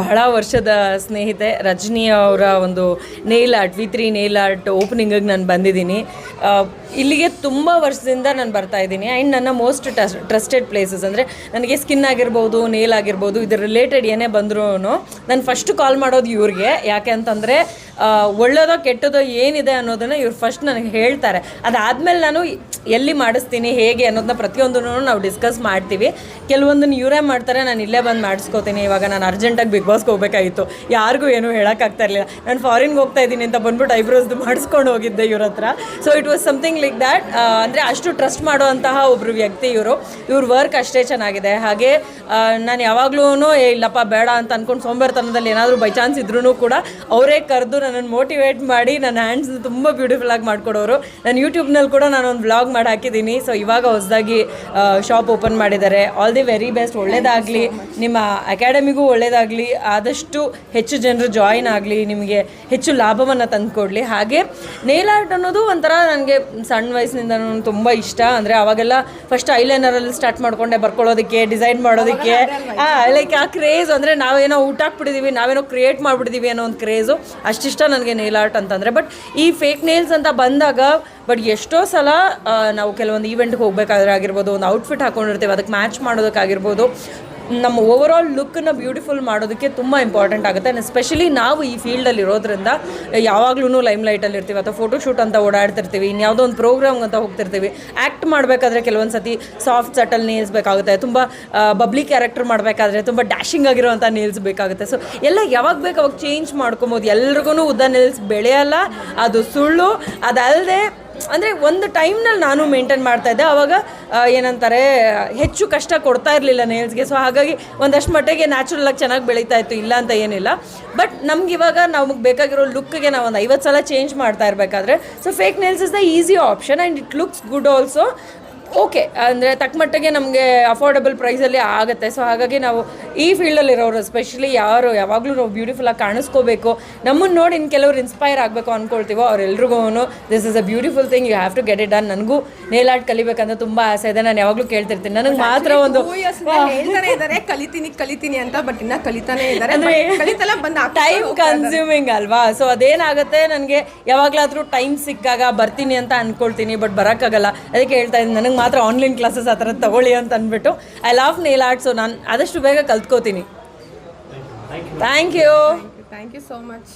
ಬಹಳ ವರ್ಷದ ಸ್ನೇಹಿತೆ ರಜನಿ ಅವರ ಒಂದು nail art V three nail art ಓಪನಿಂಗಿಗೆ ನಾನು ಬಂದಿದ್ದೀನಿ. ಇಲ್ಲಿಗೆ ತುಂಬ ವರ್ಷದಿಂದ ನಾನು ಬರ್ತಾ ಇದ್ದೀನಿ. ಆ್ಯಂಡ್ ನನ್ನ ಮೋಸ್ಟ್ ಟ್ರಸ್ಟೆಡ್ ಪ್ಲೇಸಸ್ ಅಂದರೆ ನನಗೆ ಸ್ಕಿನ್ ಆಗಿರ್ಬೋದು ನೇಲ್ ಆಗಿರ್ಬೋದು ಇದ್ರ ರಿಲೇಟೆಡ್ ಏನೇ ಬಂದರೂ ನಾನು ಫಸ್ಟ್ ಕಾಲ್ ಮಾಡೋದು ಇವ್ರಿಗೆ. ಯಾಕೆ ಅಂತಂದರೆ ಒಳ್ಳೆಯದೋ ಕೆಟ್ಟದೋ ಏನಿದೆ ಅನ್ನೋದನ್ನು ಇವ್ರು ಫಸ್ಟ್ ನನಗೆ ಹೇಳ್ತಾರೆ. ಅದಾದಮೇಲೆ ನಾನು ಎಲ್ಲಿ ಮಾಡಿಸ್ತೀನಿ, ಹೇಗೆ ಅನ್ನೋದನ್ನ ಪ್ರತಿಯೊಂದನ್ನು ನಾವು ಡಿಸ್ಕಸ್ ಮಾಡ್ತೀವಿ. ಕೆಲವೊಂದನ್ನು ಇವರೇ ಮಾಡ್ತಾರೆ, ನಾನು ಇಲ್ಲೇ ಬಂದು ಮಾಡಿಸ್ಕೋತೀನಿ. ಇವಾಗ ನಾನು ಅರ್ಜೆಂಟಾಗಿ ಬಿಗ್ ಬಾಸ್ಗೆ ಹೋಗ್ಬೇಕಾಗಿತ್ತು. ಯಾರಿಗೂ ಏನೂ ಹೇಳೋಕ್ಕಾಗ್ತಾ ಇರಲಿಲ್ಲ. ನಾನು ಫಾರಿನ್ಗೆ ಹೋಗ್ತಾ ಇದ್ದೀನಿ ಅಂತ ಬಂದ್ಬಿಟ್ಟು ಐಬ್ರೋಸ್ದು ಮಾಡಿಸ್ಕೊಂಡು ಹೋಗಿದ್ದೆ ಇವ್ರ ಹತ್ರ. So it was something like that ಅಂದರೆ ಅಷ್ಟು ಟ್ರಸ್ಟ್ ಮಾಡುವಂತಹ ಒಬ್ಬರು ವ್ಯಕ್ತಿ ಇವರು. ಇವ್ರ ವರ್ಕ್ ಅಷ್ಟೇ ಚೆನ್ನಾಗಿದೆ. ಹಾಗೆ ನಾನು ಯಾವಾಗಲೂ ಏ, ಇಲ್ಲಪ್ಪ, ಬೇಡ ಅಂತ ಅಂದ್ಕೊಂಡು ಸೋಂಬೇರ್ತನದಲ್ಲಿ ಏನಾದರೂ ಬೈ ಚಾನ್ಸ್ ಇದ್ರೂ ಕೂಡ ಅವರೇ ಕರೆದು ನನ್ನನ್ನು ಮೋಟಿವೇಟ್ ಮಾಡಿ ನನ್ನ ಹ್ಯಾಂಡ್ಸ್ ತುಂಬ ಬ್ಯೂಟಿಫುಲ್ ಆಗಿ ಮಾಡ್ಕೊಡೋರು. ನಾನು ಯೂಟ್ಯೂಬ್ನಲ್ಲಿ ಕೂಡ ನಾನು ಒಂದು ಬ್ಲಾಗ್ ಮಾಡಿ ಹಾಕಿದ್ದೀನಿ. ಸೊ ಇವಾಗ ಹೊಸದಾಗಿ ಶಾಪ್ ಓಪನ್ ಮಾಡಿದ್ದಾರೆ. ಆಲ್ ದಿ ವೆರಿ ಬೆಸ್ಟ್ ಒಳ್ಳೇದಾಗಲಿ. ನಿಮ್ಮ ಅಕಾಡೆಮಿಗೂ ಒಳ್ಳೇದಾಗಲಿ. ಆದಷ್ಟು ಹೆಚ್ಚು ಜನರು ಜಾಯಿನ್ ಆಗಲಿ ನಿಮಗೆ ಹೆಚ್ಚು ಲಾಭವನ್ನು ತಂದುಕೊಡ್ಲಿ. ಹಾಗೆ ನೇಲ್ ಆರ್ಟ್ ಅನ್ನೋದು ಒಂಥರ ನನಗೆ ಸಣ್ಣ ವಯಸ್ಸಿನಿಂದ ತುಂಬ ಇಷ್ಟ. ಅಂದರೆ ಅವಾಗೆಲ್ಲ ಫಸ್ಟ್ ಐಲೈನರಲ್ಲಿ ಸ್ಟಾರ್ಟ್ ಮಾಡಿಕೊಂಡೆ ಬರ್ಕೊಳ್ಳೋದಕ್ಕೆ ಡಿಸೈನ್ ಮಾಡೋದಕ್ಕೆ. ಲೈಕ್ ಆ ಕ್ರೇಜ್ ಅಂದರೆ ನಾವೇನೋ ಊಟ ಹಾಕ್ಬಿಟ್ಟಿದ್ದೀವಿ ನಾವೇನೋ ಕ್ರಿಯೇಟ್ ಮಾಡಿಬಿಟ್ಟಿದ್ದೀವಿ ಅನ್ನೋ ಒಂದು ಕ್ರೇಜು ಅಷ್ಟಿಷ್ಟ ನನಗೆ ನೇಲ್ ಆರ್ಟ್ ಅಂತಂದರೆ. ಬಟ್ ಈ ಫೇಕ್ ನೇಲ್ಸ್ ಅಂತ ಬಂದಾಗ ಬಟ್ ಎಷ್ಟೋ ಸಲ ನಾವು ಕೆಲವೊಂದು ಈವೆಂಟ್ಗೆ ಹೋಗ್ಬೇಕಾದ್ರೆ ಆಗಿರ್ಬೋದು ಒಂದು ಔಟ್ಫಿಟ್ ಹಾಕೊಂಡಿರ್ತೀವಿ ಅದಕ್ಕೆ ಮ್ಯಾಚ್ ಮಾಡೋದಕ್ಕಾಗಿರ್ಬೋದು. ನಮ್ಮ ಓವರ್ ಆಲ್ ಲುಕ್ಕನ್ನು ಬ್ಯೂಟಿಫುಲ್ ಮಾಡೋದಕ್ಕೆ ತುಂಬ ಇಂಪಾರ್ಟೆಂಟ್ ಆಗುತ್ತೆ. ಆ್ಯಂಡ್ ಎಸ್ಪೆಷಲಿ ನಾವು ಈ ಫೀಲ್ಡಲ್ಲಿ ಇರೋದ್ರಿಂದ ಯಾವಾಗ್ಲೂ ಲೈಮ್ ಲೈಟಲ್ಲಿ ಇರ್ತೀವಿ ಅಥವಾ ಫೋಟೋಶೂಟ್ ಅಂತ ಓಡಾಡ್ತಿರ್ತೀವಿ, ಇನ್ಯಾವುದೋ ಒಂದು ಪ್ರೋಗ್ರಾಮ್ ಅಂತ ಹೋಗ್ತಿರ್ತೀವಿ ಆ್ಯಕ್ಟ್ ಮಾಡಬೇಕಾದ್ರೆ ಕೆಲವೊಂದು ಸತಿ ಸಾಫ್ಟ್ ಸಟಲ್ ನೇಲ್ಸ್ ಬೇಕಾಗುತ್ತೆ, ತುಂಬ ಬಬ್ಲಿ ಕ್ಯಾರೆಕ್ಟರ್ ಮಾಡಬೇಕಾದ್ರೆ ತುಂಬ ಡ್ಯಾಶಿಂಗ್ ಆಗಿರುವಂಥ ನೇಲ್ಸ್ ಬೇಕಾಗುತ್ತೆ. ಸೊ ಎಲ್ಲ ಯಾವಾಗ ಬೇಕು ಅವಾಗ ಚೇಂಜ್ ಮಾಡ್ಕೊಬೋದು. ಎಲ್ರಿಗೂ ಉದ್ದ ನೇಲ್ಸ್ ಬೆಳೆಯಲ್ಲ, ಅದು ಸುಳ್ಳು ಅದಲ್ಲದೆ ಅಂದರೆ ಒಂದು ಟೈಮ್ನಲ್ಲಿ ನಾನು ಮೇಂಟೈನ್ ಮಾಡ್ತಾ ಇದ್ದೆ. ಆವಾಗ ಏನಂತಾರೆ, ಹೆಚ್ಚು ಕಷ್ಟ ಕೊಡ್ತಾ ಇರಲಿಲ್ಲ ನೇಲ್ಸ್ಗೆ ಸೊ ಹಾಗಾಗಿ ಒಂದಷ್ಟು ಮಟ್ಟಿಗೆ ನ್ಯಾಚುರಲ್ ಆಗಿ ಚೆನ್ನಾಗಿ ಬೆಳೀತಾ ಇತ್ತು, ಇಲ್ಲ ಅಂತ ಏನಿಲ್ಲ. ಬಟ್ ನಮ್ಗೆ ಇವಾಗ ನಮಗೆ ಬೇಕಾಗಿರೋ ಲುಕ್ಗೆ ನಾವು ಒಂದು ಐವತ್ತು ಸಲ ಚೇಂಜ್ ಮಾಡ್ತಾ ಇರಬೇಕಾದ್ರೆ so fake nails is the easy option and it looks good also okay ಅಂದರೆ ತಕ್ಕಮಟ್ಟಿಗೆ ನಮಗೆ ಅಫೋರ್ಡಬಲ್ ಪ್ರೈಸಲ್ಲಿ ಆಗುತ್ತೆ. ಸೊ ಹಾಗಾಗಿ ನಾವು ಈ ಫೀಲ್ಡಲ್ಲಿರೋರು ಎಸ್ಪೆಷಲಿ ಯಾರು ಯಾವಾಗಲೂ ನಾವು ಬ್ಯೂಟಿಫುಲ್ಲಾಗಿ ಕಾಣಿಸ್ಕೋಬೇಕು. ನಮ್ಮನ್ನು ನೋಡಿ ಇನ್ನು ಕೆಲವರು ಇನ್ಸ್ಪೈರ್ ಆಗಬೇಕು ಅಂದ್ಕೊಳ್ತೀವೋ ಅವರೆಲ್ರಿಗೂ this is a beautiful thing you have to get it done ನನಗೂ ನೇಲ್ ಆರ್ಟ್ ಕಲಿಬೇಕಂತ ತುಂಬ ಆಸೆ ಇದೆ ನಾನು ಯಾವಾಗಲೂ ಕೇಳ್ತಿರ್ತೀನಿ. ನನಗೆ ಮಾತ್ರ ಒಂದು ಹೇಳ್ತಾನೆ ಇದ್ದಾರೆ ಕಲಿತೀನಿ ಕಲಿತೀನಿ ಅಂತ ಬಟ್ ಇನ್ನ ಕಲಿತಾನೆ ಇದ್ದಾರೆ ಅಂದ್ರೆ ಕಲಿತಲ್ಲ ಬಂದ ಟೈಮ್ ಕನ್ಸ್ಯೂಮಿಂಗ್ ಅಲ್ವಾ? ಸೊ ಅದೇನಾಗುತ್ತೆ ನನಗೆ ಯಾವಾಗಲಾದರೂ ಟೈಮ್ ಸಿಕ್ಕಾಗ ಬರ್ತೀನಿ ಅಂತ ಅನ್ಕೊಳ್ತೀನಿ ಬಟ್ ಬರೋಕ್ಕಾಗಲ್ಲ. ಅದಕ್ಕೆ ಹೇಳ್ತಾ ಇದ್ದೀನಿ ನನಗೆ ಮಾತ್ರ ಆನ್ಲೈನ್ ಕ್ಲಾಸಸ್ ಆ ಥರದ್ದು ತಗೊಳ್ಳಿ ಅಂತ ಅಂದ್ಬಿಟ್ಟು. I love nail art so ನಾನು ಆದಷ್ಟು ಬೇಗ ಕಲ್ತ್ಕೋತೀನಿ. Thank you thank you so much